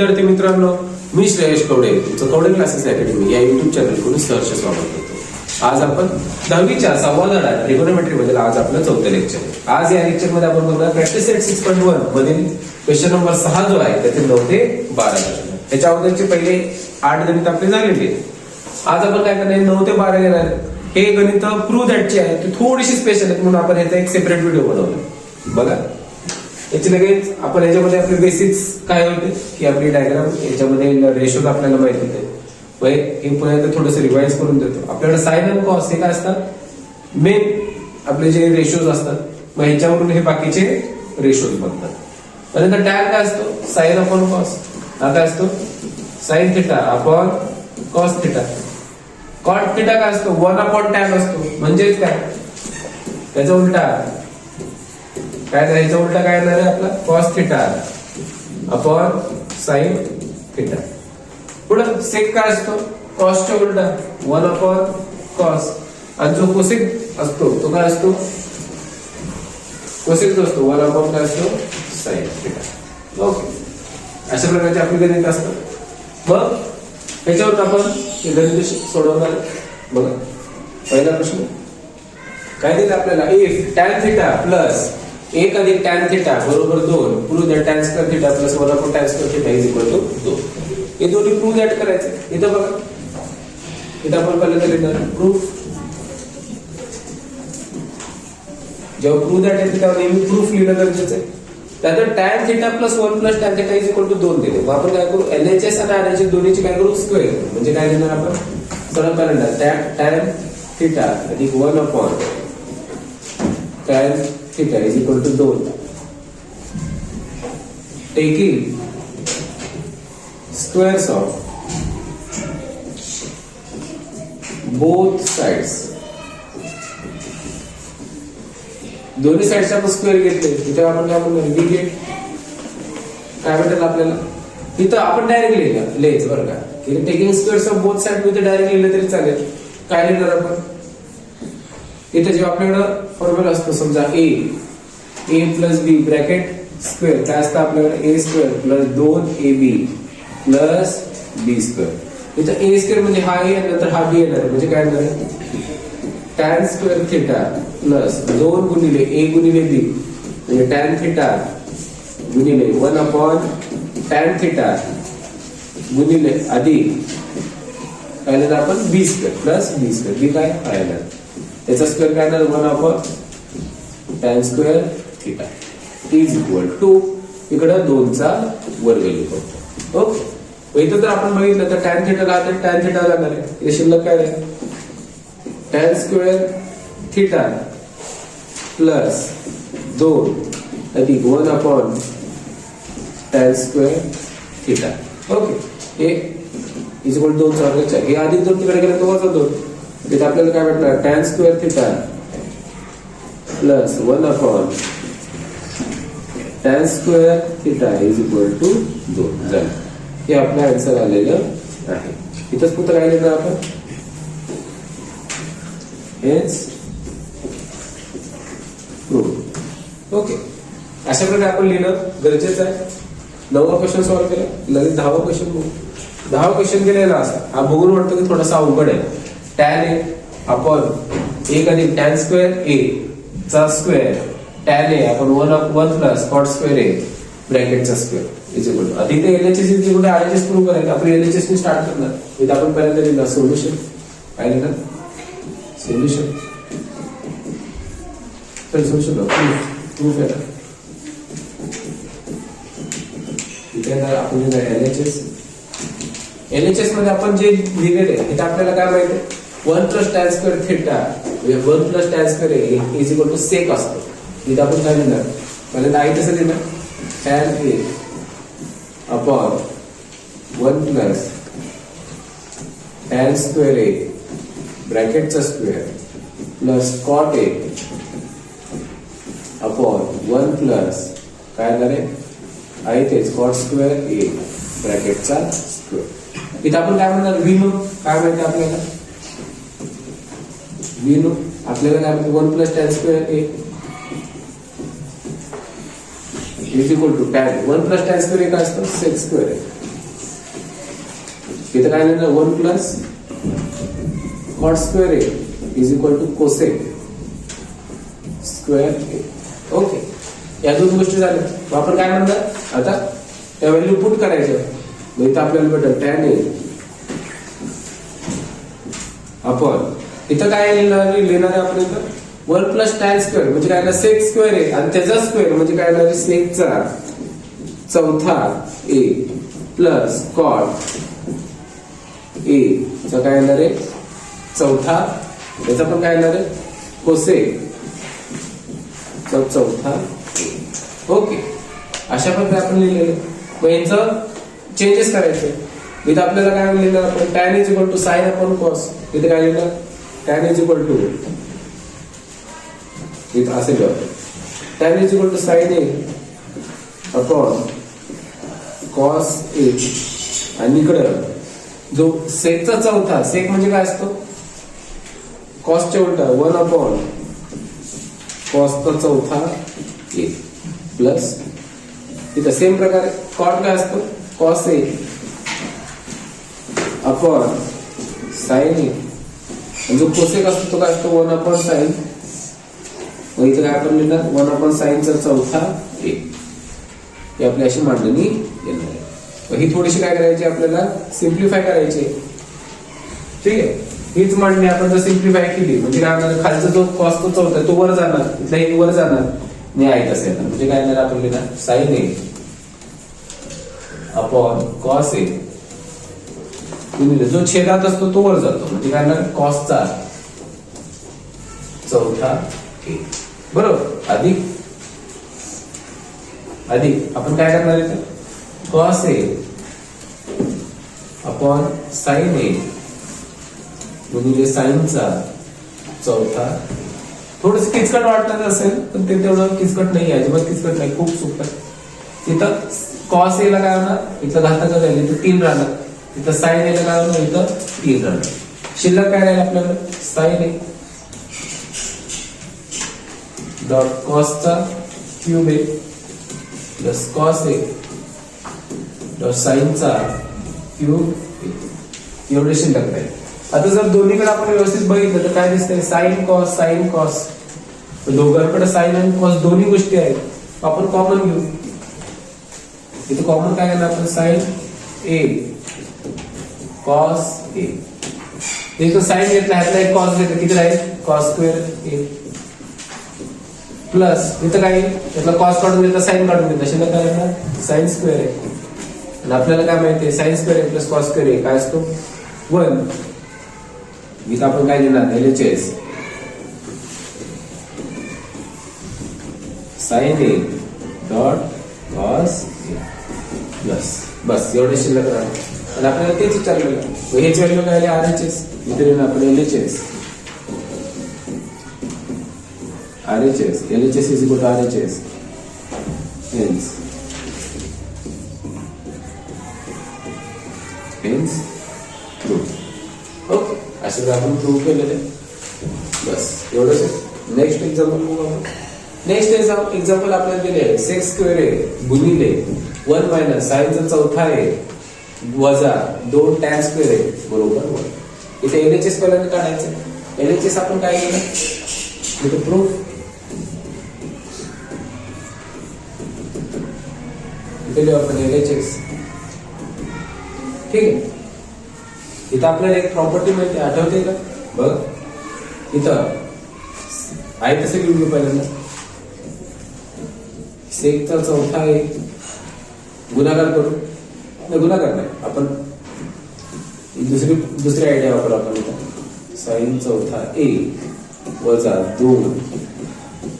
विद्यार्थी मित्रांनो मी श्रेयश कवडे तुमचं कवडे क्लासेस अकॅडमी या युट्यूब चॅनलकडून सहर्ष स्वागत करतो. आज आपण दहावीच्या सव्वा धडा ट्रिगोनोमेट्री बद्दल आज आपलं चौथं लेक्चर आज या लेक्चरमध्ये आपण बघणार practice set six point one मधील क्वेश्चन नंबर सहा जो आहे त्याचे नऊ ते बारा प्रश्न. त्याच्या अगोदरचे पहिले आठ गणित आपले झालेले. आहेत. आज आपण काय करणार नऊ ते बारा घेणार हे गणित प्रूव्ह दॅटचे आहे. ते थोडीशी स्पेशल आहेत म्हणून आपण याचा एक सेपरेट व्हिडिओ बनवला. बघा. याची लगेच आपण याच्यामध्ये आपले बेसिक्स काय होते? की आपली डायग्राम याच्यामध्ये रेशोज आपल्याला माहिती होते. हे पुन्हा एकदा थोडस रिवाइज करून देतो. आपल्याकडे साईन अँड कॉस हे काय असतात? मेन आपले जे रेशोज असतात मग ह्याच्यावरून हे बाकीचे रेशोज बनतात. आणि टॅग काय असतो? साईन अपॉन कॉस हा काय असतो? Sine theta upon cos theta cot theta काय असतो? वन अपॉन टॅग असतो. म्हणजेच काय? त्याचा उलटा काय करायचं उलटा? काय येणार आहे आपला cos theta upon sine theta पुढं सेक काय असतो? कॉसच्या उलटा. वन अपॉन कॉस आणि जो कोसेक असतो तो काय असतो? कोसेक जो असतो वन अपॉन काय असतो? साईन थिटा ओके अशा प्रकारचे आपले गणित असतात मग त्याच्यावर आपण हे गणित सोडवणार बघा. पहिला प्रश्न. काय दिलं आपल्याला? इफ टॅन थिटा प्लस एक अधिक टॅन थिटा बरोबर दोन prove that tan square theta plus one upon tan square theta is equal to दोन. हे दोन्ही प्रूव्ह दॅट करायचं. इथं बघा. इथं आपण पहिलं तर येणार प्रूफ जेव्हा प्रूव्ह दॅट येते तेव्हा नेहमी प्रूफ लिहिणं गरजेचं आहे. त्यानंतर tan theta plus one plus tan theta is equal to दोन दिले. मग आपण काय करू? एन एच एस आणि आर एच एस दोन्हीची काय करू? स्क्वेअर म्हणजे काय घेणार आपण? सरळ पहिल्यांदा टॅन थिटा अधिक one upon tan theta is equal to दोन. Taking squares of both sides. दोन्ही साईडचे आपण स्क्वेअर घेतले. तिथे आपण काय म्हणणार बी गेट काय भेटेल आपल्याला? तिथं आपण डायरेक्ट लिहिलं. लिहायचं बरं का. टेकिंग स्क्वेअर्स ऑफ बोथ साईडमध्ये डायरेक्ट लिहिलं तरी चालेल. काय लिहिणार आपण? इथं जेव्हा आपल्याकडं फॉर्म्युला असतो, समजा A A plus B bracket square काय असतं आपल्याकडे? ए स्क्वेअर प्लस दोन A B plus B square इथं ए स्क्वेअर म्हणजे हा ए नंतर हा बी येणार. म्हणजे काय येणार टॅन स्क्वेअर थिटा प्लस दोन गुणिले ए गुणिले बी म्हणजे टॅन थिटा गुणिले वन अपॉन टॅन थिटा गुणिले अधिक. काय आपण? B square plus B square B काय येणार. त्याचा स्क्वेअर काय येणार one upon tan square theta is equal to इकडं दोनचा वर्ग लिहितो ओके इथं जर आपण बघितलं तर टॅन थिटा काय तर टॅन थिटा जाणार आहे हे शिल्लक काय आहे? टॅन स्क्वेअर थिटा प्लस दोन अधिक one upon tan square theta okay हे इज इक्वल दोन वर्गाच्या हे अधिक दोन तिकडे गेलं तर वजा दोन. तिथे आपल्याला काय भेटणार tan square theta plus one upon tan square theta is equal to दोन. झालं हे आपलं आन्सर आलेलं आहे. इथंच कुठं काय आपण? हेच ओके अशा प्रकारे आपण लिहिणं गरजेचं आहे. नववा क्वेश्चन सॉल्व्ह केला. लगेच दहावा क्वेश्चन बघू. दहावा क्वेश्चन केलेला असा. हा बघून वाटतं की थोडासा अवघड आहे. Tan A. आपण एक अधिक टॅन स्क्वेअर ए चा स्क्वेअर. Tan A. आपण one one plus cot square A. ब्रॅकेटचा square. Is equal अधिक ते LHS is equal R H S prove करायचं. आपण एलएचएस ने स्टार्ट करणार. इथं आपण पर्यंत लिहिलं सोल्युशन काय लिहिलं सोल्युशन तर सोल्युशन प्रूफ प्रूफ आहे इथे जर आपण एलएचएस एलएचएसमध्ये आपण जे लिहिलेले आहे इथे आपल्याला काय माहिती आहे? One plus tan square theta म्हणजे one plus tan square is equal to sec असतो. इथे आपण काय म्हणणार? पहिल्यांदा नाही तसं देणार tan A upon one plus tan square A ब्रॅकेटचा square plus cot A upon one plus काय झाले आहे? तेच कॉट स्क्वेअर ए ब्रॅकेटचा स्क्वेअर. इथं आपण काय म्हणणार? विनो काय माहिती आपल्याला? विनो आपल्याला काय one plus tan square A is equal to tan one plus tan square काय असतं सेक्स स्क्वेअर आहे इथं काय लिहिलं? One plus cot square A is equal to cosec square A okay या दोन गोष्टी झाल्या. आपण काय म्हणणार? आता त्या व्हॅल्यू पुट करायच्या. मग इथं आपल्याला भेटत टॅन ए आपण इथं काय लिहिणार लिहिणार आहे आपण इथं वन प्लस टॅन स्क्वेअर म्हणजे काय सेक स्क्वेअर आहे आणि त्याचा स्क्वेअर म्हणजे काय येणार सेकचा चौथा ए प्लस कॉट ए. चा काय येणार आहे? चौथा. याचा पण काय येणार आहे? कोसे. चौथा ओके. अशा प्रकारे आपण लिहिलेलं मग यांचं चेंजेस करायचे. इथं आपल्याला काय लिहिलं आपण tan is equal to sine upon cos इथे काय लिहिलं? Tan is equal to इथं असे tan is equal to to a upon cos cos आणि इकडं जो सेकचा चौथा सेक म्हणजे काय असतो? कॉस्टच्या उलटा वन अपॉन कॉसचा चौथा ए प्लस इथं सेम प्रकारे कॉट काय असतो? Cos A upon sine A जो कोसेक असतो तो काय असतो? वन अपॉन साईन मग इथं काय आपण लिहिणार? वन अपॉन साईनचा चौथा एक. ही आपली अशी मांडणी येणार आहे. ही थोडीशी काय करायची आपल्याला? सिम्प्लिफाय करायची. आहे. ठीक आहे? हीच मांडणी आपण जर सिम्प्लिफाय केली म्हणजे काय होणार? खालचा जो कॉस्ट तो चौथा तो वर जाणार. इथला एक वर जाणार. आणि आहे तसं येणार म्हणजे काय येणार? आपण लिहिणार? Sine A upon cos A गुणिले जो छेदात असतो तो वर जातो. म्हणजे काय येणार कॉसचा चौथा ए बरोबर? अधिक. अधिक. आपण काय करणार इथं? Cos A upon sine A गुणिले साईनचा चौथा थोडस किचकट वाटत असेल पण ते तेवढं किचकट नाही अजिबात किचकट नाही. खूप सोपं आहे. तिथं कॉस एला काय होणार? इथं घाताचं राहील तर तीन राहणार. तिथं साईन एला काय इथं तीन राहणार शिल्लक काय राहील आपल्याला sine A dot कॉसचा cube A plus cos A dot साईनचा cube एवढे शिल्लक राहील. आता जर दोन्हीकडे आपण व्यवस्थित बघितलं तर काय दिसतंय? साईन कॉस साईन कॉस दोघांकडे साईन आणि कॉस दोन्ही गोष्टी आहेत. आपण कॉमन घेऊ. इथे कॉमन काय करणार आपण? Sine A cos A. इथं साईन घेतला ह्यातला एक कॉस घेतला. किती राहील? Cos square A. प्लस इथं काय त्यातला कॉस काढून घेतला साईन काढून घेतला. शिल्लक काय येणार साईन स्क्वेअर आहे आणि आपल्याला काय माहिती आहे? Sine square A plus cos square A. काय असतो? वन. इथं आपण काय लिहिणार? L H S sine A dot cos plus. बस एवढे शिल्लक राहणार. आणि आपल्याला तेच विचारलेलं हेच व्हॅल्यू काय आर एच एस इथे आपण L H S R H S L H S is equal to R H S hence hence okay असं जर आपण प्रूव्ह केलेलं बस. एवढंच आहे. नेक्स्ट एक्झाम्पल बघू आपण. नेक्स्ट एक्झाम्पल आपल्याला दिले सेक्स स्क्वेअर आहे. गुणिले. वन मायनस साईनचा चौथा आहे. वजा दोन टॅन स्क्वेअर आहे बरोबर? वन इथे एल एच एस पहिल्यांदा काढायचं. एल एच एस आपण काय केलं? इथे प्रूफ इथे लिहू आपण एल एच एस ठीक आहे. इथं आपल्याला एक प्रॉपर्टी माहिती आठवते का? बघ. इथं. आहे तसं घेऊन घेऊ पहिल्यांदा. सेकचा चौथा आहे. गुन्हागार करू. नाही गुन्हागार नाही. आपण दुसरी दुसरी आयडिया वापरू आपण इथं. साईन चौथा ए वजा दोन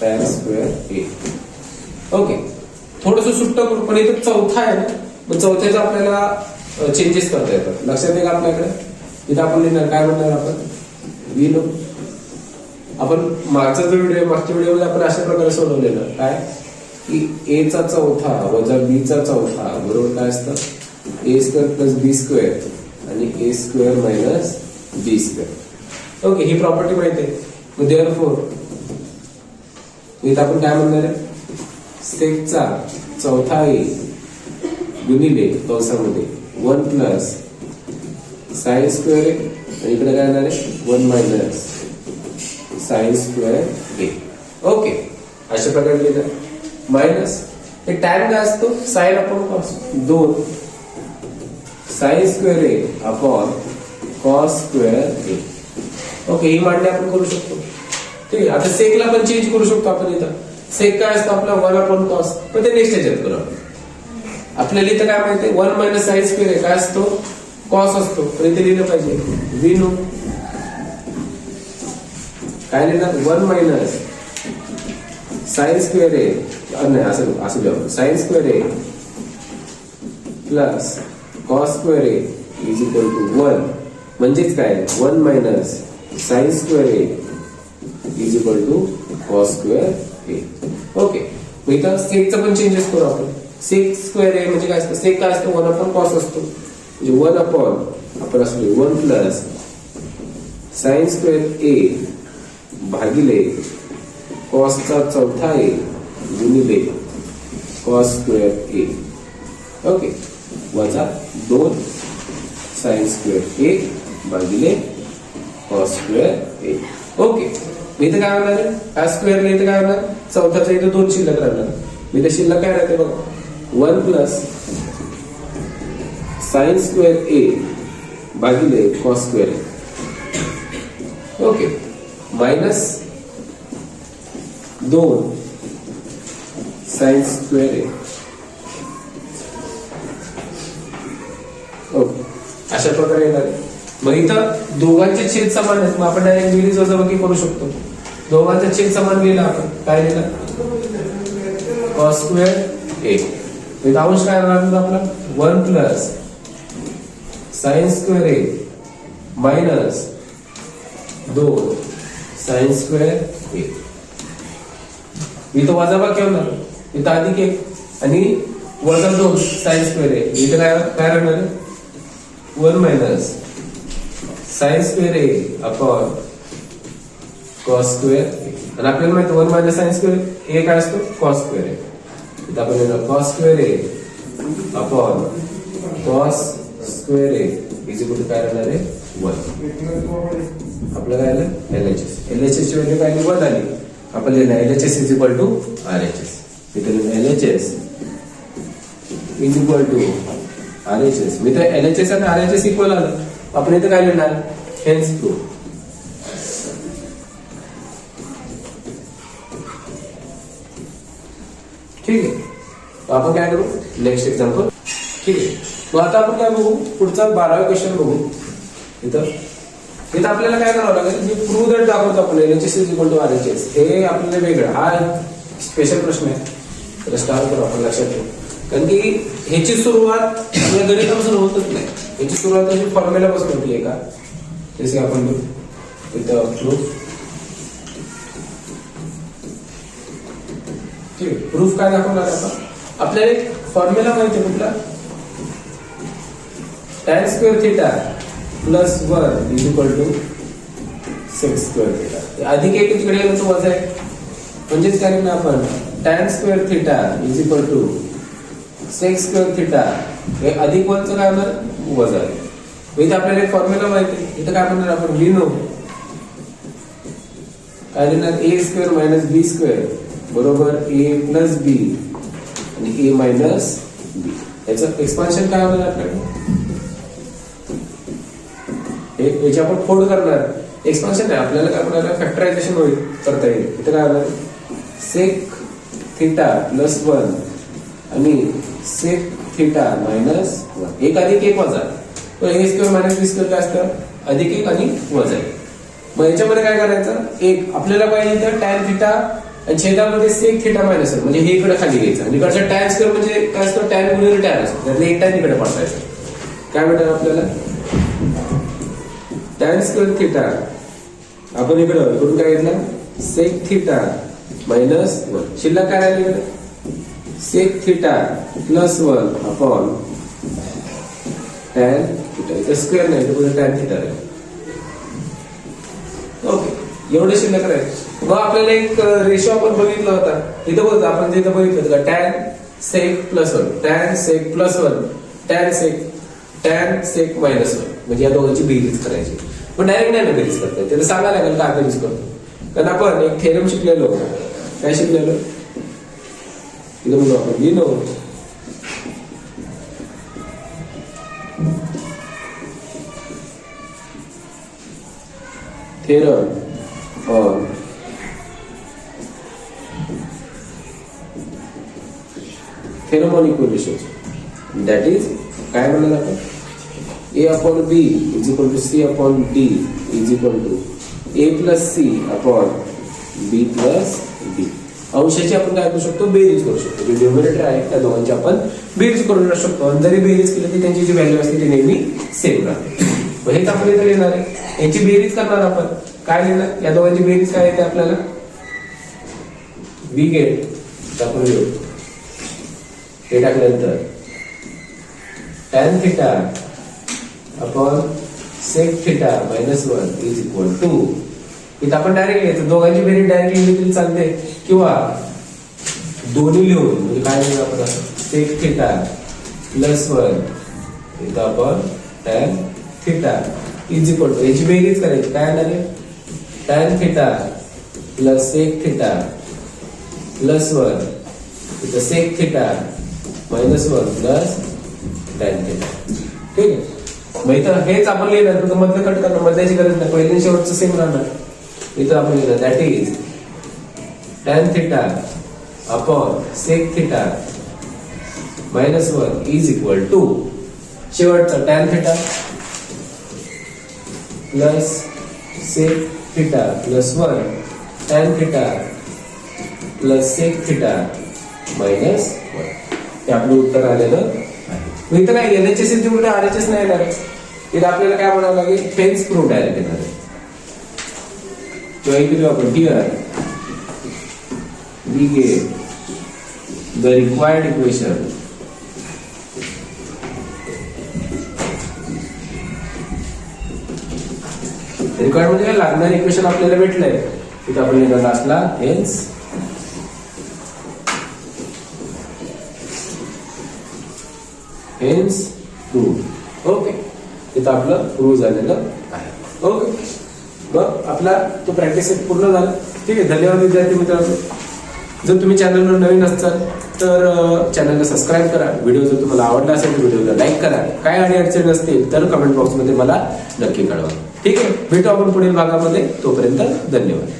पॅन स्क्वेअर ए ओके थोडस सुट्ट करू पण इथं चौथा आहे ना. मग चौथ्याचा आपल्याला चेंजेस करता येतात. लक्षात आहे का आपल्याकडे. इथं आपण लिहिणार काय म्हणणार आपण? वी आपण मागचा जो व्हिडिओ मागच्या व्हिडिओमध्ये आपण अशा प्रकारे सोडवलेलं. काय? की ए चा चौथा वजा बी चा चौथा बरोबर काय असतं? A square plus B square आणि A square minus B square okay he property माहिती आहे देअर फोर इथं आपण काय म्हणणार आहे सेकचा चौथा ए गुणिले कंसामध्ये one plus sines square A आणि इकडे काय येणार आहे? One minus sines square A okay अशा प्रकारे लिहिलं. मायनस हे टॅन काय असतो? साईन अपॉन कॉस दोन. Sine square A upon cos square A. Okay ही मांडणी आपण करू शकतो. ठीक आहे आता सेकला पण चेंज करू शकतो आपण इथं. सेक काय असतो आपला? One upon cos. पण ते नेक्स्ट याच्यात करू आपण. आपल्याला इथं काय माहिती वन मायनस साईन स्क्वेअर आहे काय असतो? कॉस असतो. पण इथे लिहिलं पाहिजे. व्ही नो काय लिहिणार वन मायनस साईन स्क्वेअर आहे नाही असं असं द्या साईन स्क्वेअर आहे plus cos square A is equal to one म्हणजेच काय? One minus sine square A is equal to cos square A okay मग इथं सेकचं पण चेंजेस करू आपण. सेक स्क्वेअर ए म्हणजे काय असतं? सेक काय असतं? वन अपॉन कॉस असतो. म्हणजे वन अपॉन आपण असतो one plus sine square A भागिले कॉसचा चौथा ए गुणिले कॉस स्क्वेअर ए ओके वजा दोन साईन स्क्वेअर ए भागिले कॉस स्क्वेअर ए ओके. मी इथं काय होणार आहे? हा स्क्वेअर इथं काय होणार चौथाचा इथं दोन शिल्लक राहणार. मी इथं शिल्लक काय राहते बघ. One plus sine square A भागिले cos square A okay. Minus दोन साईन स्क्वेअर ए ओके अशा प्रकारे येणार आहे. मग इथं दोघांचे छेद समान आहेत. मग आपण डायरेक्ट बेरीज वजाबाकी करू शकतो. दोघांचा छेद समान लिहिला आपण. काय लिहिला कॉस स्क्वेअर ए इथं अंश काय राहणार आपला? One plus sine square A minus दोन. साईन स्क्वेअर ए इथं वजाबाकी होणार. इथं अधिक एक. आणि वजा दोन. साईन स्क्वेअर ए इथं काय काय राहणार? One minus sine square A upon cos square आणि आपल्याला माहिती one minus sine square A काय असतो? कॉस स्क्वेअर ए इथं आपण येणार cos square A upon cos square A is equal to काय राहणार आहे? वन आपलं काय आलं? L H S L H S ची व्हॅल्यू काय आली? वन आली. आपण लिहिलं L H S is equal to R H S इथे लिहिलं L H S is equal to R H S मी तर एल एच एस आणि आर एच एस इक्वल आलं. आपण इथं काय लिहिणार हेन्स प्रूफ ठीक आहे. आपण काय करू? नेक्स्ट एक्झाम्पल ठीक आहे. मग आता आपण काय बघू? पुढचा बारावा क्वेश्चन बघू. इथं. इथं आपल्याला काय करावं लागेल? जे प्रूव्ह दॅट दाखवतो आपण L H S is equal to R H S हे आपल्याला वेगळं. हा स्पेशल प्रश्न आहे. तर स्टार्ट करू आपण लक्षात ठेवू. कारण की ह्याची सुरुवात आपल्या गणितापासून होतच नाही. ह्याची सुरुवात अशी फॉर्म्युलापासून होती आहे का जसे आपण इथं प्रूफ ठीक प्रूफ काय दाखवणार आपण आपल्याला एक फॉर्म्युला माहिती कुठला? Tan square theta plus one is equal to six square theta अधिक एक तिकडे गेलं वजा आहे. म्हणजेच काय करणार आपण? Tan square theta is equal to sec square theta हे अधिक वनचं काय होणार? वजा आहे इथं आपल्याला एक फॉर्म्युला माहिती इथं काय म्हणणार आपण? लिनो काय लिहिणार A square minus B square बरोबर ए प्लस बी आणि ए मायनस बी याचं एक्सपान्शन काय होणार आपल्याकडे हे याची आपण फोड करणार. एक्सपान्शन नाही. आपल्याला काय म्हणणार फॅक्टरायझेशन होईल. करता येईल. इथं काय होणार? सेक थिटा प्लस वन आणि सेट थिटा मायनस वन एक अधिक एक वजा. तर हे स्क्वेअर मायनस बी स्क्वेअर काय असतं? अधिक एक आणि वजा मग याच्यामध्ये काय करायचं? एक आपल्याला पाहिजे तर टॅन थिटा आणि छेदामध्ये सेक थिटा मायनस वन म्हणजे हे इकडे खाली घ्यायचं. आणि इकडचं टॅन स्क्वेअर म्हणजे काय असतं? टॅन गुणिले टॅन असतो. त्यातले एक टॅन इकडे पडतायचं काय भेटेल आपल्याला? टॅन स्क्वेअर थिटा आपण इकडं इकडून काय घेतलं? सेक थिटा मायनस वन शिल्लक काय राहिली इकडे? Sec theta plus one upon tan theta इथे स्क्वेअर नाही इथे टॅन थिटा आहे ओके एवढे शिल्लक राहील. मग आपल्याला एक रेशो आपण बघितला होता. इथं बघ आपण तिथं बघितलं होतं का tan sec plus one tan sec plus one tan sec tan sec minus one म्हणजे या दोघांची बेरीज करायची. पण डायरेक्ट नाही ना बेरीज करता त्याला सांगायला लागेल का बेरीज करतो? कारण आपण एक थेरम शिकलेलो. काय शिकलेलो? इथं म्हणू आपण लिहिलो theorem on theorem on equations that is काय म्हणलं जातं a upon b is equal to c upon d is equal to a plus c upon b plus d अंशाची आपण काय करू शकतो? बेरीज करू शकतो. जे न्यूमरेटर आहे त्या दोघांची आपण बेरीज करू शकतो. आणि जरी बेरीज केली तरी त्यांची जी व्हॅल्यू असते ती नेहमी सेम राहते. मग आपण इथे लिहिणार आहे. यांची बेरीज करणार आपण. काय लिहिणार या दोघांची बेरीज काय येते आपल्याला? We get. आपण घेऊ हे टाकल्यानंतर tan theta upon sec theta minus one is equal to इथं आपण डायरेक्ट लिहायचं. दोघांची बेरीज डायरेक्ट लिहिली तरी चालते. किंवा दोन्ही लिहून म्हणजे काय लिहू आपण? सेक थिटा प्लस वन इथं आपण tan theta is equal to याची बेरीज करायची. काय येणार आहे? Tan theta plus sec theta plus one इथं sec theta minus one plus tan theta ठीक आहे? मग इथं हेच आपण लिहिलं तर मधलं कट करणार मधल्याची गरज नाही. पहिल्या शेवटचं सेम राहणार. इथं आपण लिहिलं that is tan theta upon sec theta minus one is equal to शेवटचं tan theta plus sec theta plus one tan theta plus sec theta minus one हे आपलं उत्तर आलेलं आहे. मग इथं नाही एल एच एस कुठे आर एच एस नाही येणार? इथं आपल्याला काय म्हणावं लागेल? फेन्स प्रूफ डायरेक्ट येणार आहे किंवा इथे लिहू आपण here we get the required equation required म्हणजे काय? लागणार इक्वेशन आपल्याला भेटलंय. तिथं आपण लिहिलं लास्टला हेन्स हेन्स प्रूव्ह ओके तिथं आपलं प्रूव्ह झालेलं आहे. ओके मग आपला तो प्रॅक्टिस सेट पूर्ण झाला. ठीक आहे धन्यवाद विद्यार्थी मित्रांनो. जर तुम्ही चॅनलवर नवीन असाल तर चॅनलला सबस्क्राईब करा. व्हिडिओ जर तुम्हाला आवडला असेल तर व्हिडिओला लाईक करा. काय आणि अडचणी असतील तर कमेंट बॉक्समध्ये मला नक्की कळवा. ठीक आहे भेटू आपण पुढील भागामध्ये. तोपर्यंत धन्यवाद.